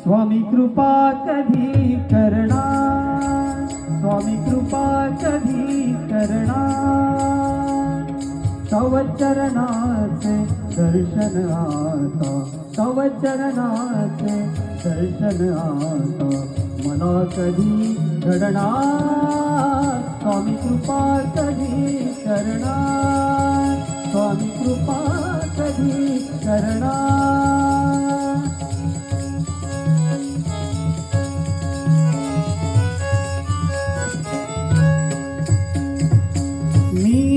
स्वामी कृपा कधी करणार? स्वामी कृपा कधी करणार? तव चरणाचे दर्शन आता तव चरणाचे दर्शन आता मला कधी घडणार? स्वामी कृपा कधी करणार? स्वामी कृपा कधी करणार?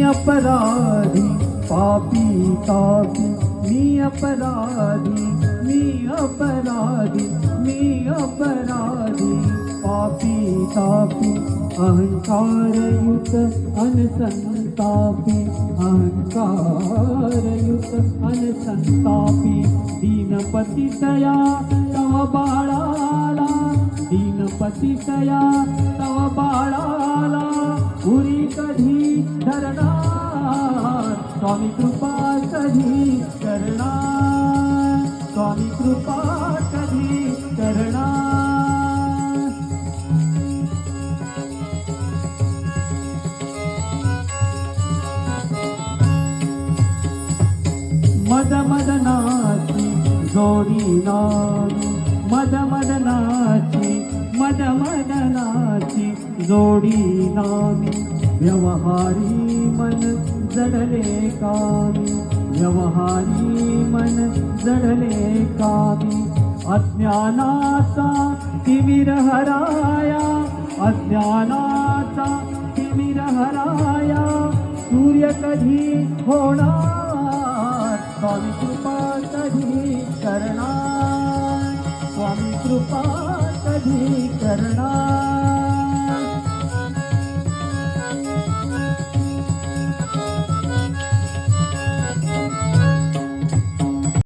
अपराधी पापी तापी मी अपराधी मी अपराधी मी अपराधी पापी तापी अहंकारयुत अनसंतापी अहंकारयुत अनसंतापी दीनपती तया तव बाळाला दीनपती स्वामी कृपा कधी करणार? स्वामी कृपा कधी करणार? मद मदनाची जोडी नारी मद मदनाची मद मदनाची जोडी नामी व्यवहारी मन जडले कावी व्यवहारी मन जडले कावी. अज्ञानाचा तिमिर हराया अज्ञानाचा तिमिर हराया सूर्य कधी होणार? स्वामी कृपा कधी करणार? स्वामी कृपा कधी करणार?